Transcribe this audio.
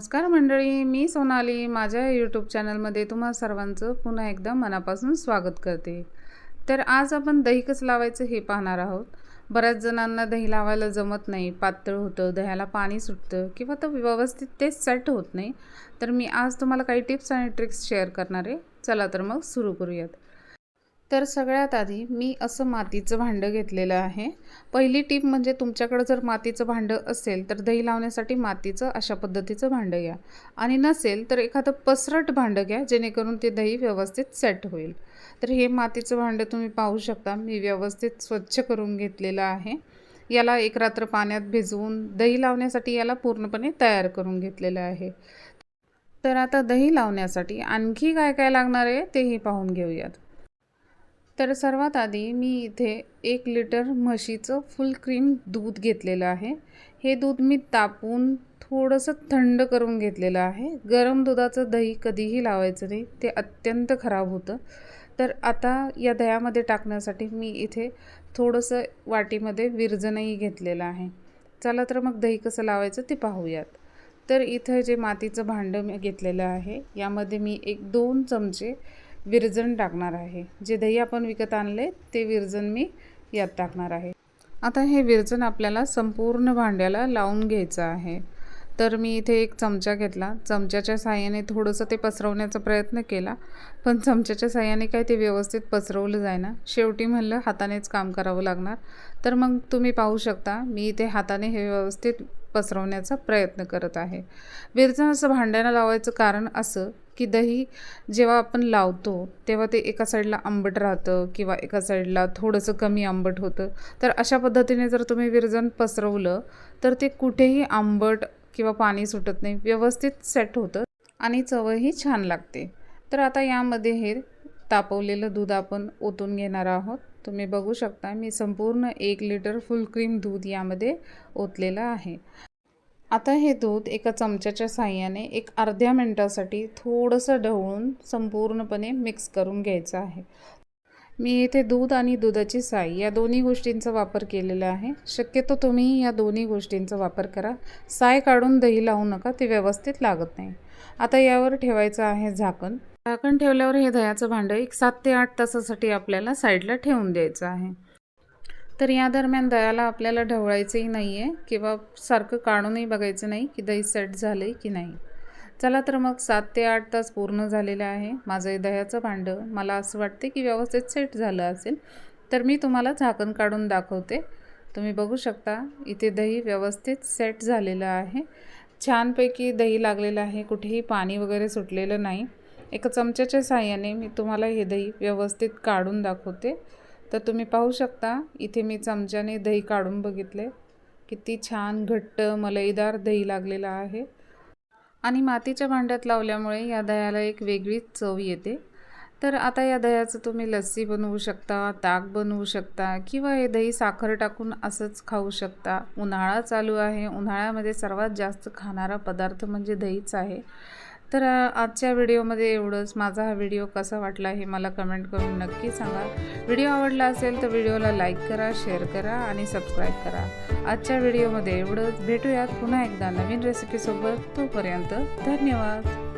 नमस्कार मंडळी मी सोनाली. माझ्या यूट्यूब चॅनलमध्ये तुम्हा सर्वांचं पुन्हा एकदा मनापासून स्वागत करते. तर आज आपण दही कसं लावायचं हे पाहणार आहोत. बऱ्याच जणांना दही लावायला जमत नाही पातळ होतं दह्याला पाणी सुटतं किंवा तर व्यवस्थित ते सेट होत नाही. तर मी आज तुम्हाला काही टिप्स आणि ट्रिक्स शेअर करणार आहे. चला तर मग सुरू करूयात. तर सगळ्यात आधी मी असं मातीचं भांडं घेतलेलं आहे. पहिली टीप म्हणजे तुमच्याकडं जर मातीचं भांडं असेल तर दही लावण्यासाठी मातीचं अशा पद्धतीचं भांडं घ्या. आणि नसेल तर एखादं पसरट भांडं घ्या जेणेकरून ते दही व्यवस्थित सेट होईल. तर हे मातीचं भांडं तुम्ही पाहू शकता. मी व्यवस्थित स्वच्छ करून घेतलेलं आहे. याला एक रात्र पाण्यात भिजवून दही लावण्यासाठी याला पूर्णपणे तयार करून घेतलेलं आहे. तर आता दही लावण्यासाठी आणखी काय काय लागणार आहे तेही पाहून घेऊयात. तर सर्वात आधी मी इथे एक लिटर म्हशीचं फुल क्रीम दूध घेतलेलं आहे. हे दूध मी तापून थोडंसं थंड करून घेतलेलं आहे. गरम दुधाचं दही कधीही लावायचं नाही ते अत्यंत खराब होतं. तर आता या दह्यामध्ये टाकण्यासाठी मी इथे थोडंसं वाटीमध्ये विरजणही घेतलेलं आहे. चला तर मग दही कसं लावायचं ते पाहूयात. तर इथं जे मातीचं भांडं मी घेतलेलं आहे यामध्ये मी एक दोन चमचे विरजण टाकणार आहे. जे दही आपण विकत आणले ते विरजण मी यात टाकणार आहे. आता हे विरजण आपल्याला संपूर्ण भांड्याला लावून घ्यायचं आहे. तर मी इथे एक चमचा घेतला. चमच्याच्या साह्याने थोडंसं ते पसरवण्याचा प्रयत्न केला पण चमच्याच्या साह्याने काय ते व्यवस्थित पसरवलं जायना शेवटी म्हणलं हातानेच काम करावं लागणार. तर मग तुम्ही पाहू शकता मी इथे हाताने हे व्यवस्थित पसरवण्याचा प्रयत्न करत आहे. विरजण असं भांड्यानं लावायचं कारण असं की दही जेव्हा आपण लावतो तेव्हा ते एका साईडला आंबट राहतं किंवा एका साईडला थोडंसं कमी आंबट होतं. तर अशा पद्धतीने जर तुम्ही विरजन पसरवलं तर ते कुठेही आंबट किंवा पाणी सुटत नाही व्यवस्थित सेट होतं आणि चवही छान लागते. तर आता यामध्ये हे तापवलेलं दूध आपण ओतून घेणार आहोत. तुम्ही बघू शकता मी संपूर्ण एक लिटर फुल क्रीम दूध यामध्ये ओतलेलं आहे. आता हे दूध एका चमच्याच्या साह्याने एक अर्ध्या मिनटासाठी थोडंसं ढवळून संपूर्णपणे मिक्स करून घ्यायचं आहे. मी इथे दूध आणि दुधाची साई या दोन्ही गोष्टींचा वापर केलेला आहे. शक्यतो तुम्ही या दोन्ही गोष्टींचा वापर करा. साय काढून दही लावू नका ते व्यवस्थित लागत नाही. आता यावर ठेवायचं आहे झाकण. झाकण ठेवल्यावर हे दह्याचं भांडं एक सात ते आठ तासासाठी आपल्याला साईडला ठेवून द्यायचं आहे. तर या दरम्यान दह्याला आपल्याला ढवळायचंही नाही आहे किंवा सारखं काढूनही बघायचं नाही की दही सेट झालं आहे की नाही. चला तर मग सात ते आठ तास पूर्ण झालेले आहे. माझं हे दह्याचं भांडं. मला असं वाटते की व्यवस्थित सेट झालं असेल तर मी तुम्हाला झाकण काढून दाखवते. तुम्ही बघू शकता इथे दही व्यवस्थित सेट झालेलं आहे. छानपैकी दही लागलेलं आहे. कुठेही पाणी वगैरे सुटलेलं नाही. एका चमच्याच्या साह्याने मी तुम्हाला हे दही व्यवस्थित काढून दाखवते. तर तुम्ही पाहू शकता इथे मी चमच्याने दही काढून बघितले. किती छान घट्ट मलईदार दही लागलेलं आहे. आणि मातीच्या भांड्यात लावल्यामुळे या दह्याला एक वेगळीच चव येते. तर आता या दह्याचं तुम्ही लस्सी बनवू शकता ताक बनवू शकता किंवा हे दही साखर टाकून असंच खाऊ शकता. उन्हाळा चालू आहे. उन्हाळ्यामध्ये सर्वात जास्त खाणारा पदार्थ म्हणजे दहीच आहे. तर आजच्या व्हिडिओमध्ये एवढंच. माझा हा व्हिडिओ कसा वाटला हे मला कमेंट करून नक्की सांगा. व्हिडिओ आवडला असेल तर व्हिडिओला लाईक करा शेअर करा आणि सबस्क्राईब करा. आजच्या व्हिडिओमध्ये एवढंच. भेटूयात पुन्हा एकदा नवीन रेसिपीसोबत. तोपर्यंत धन्यवाद.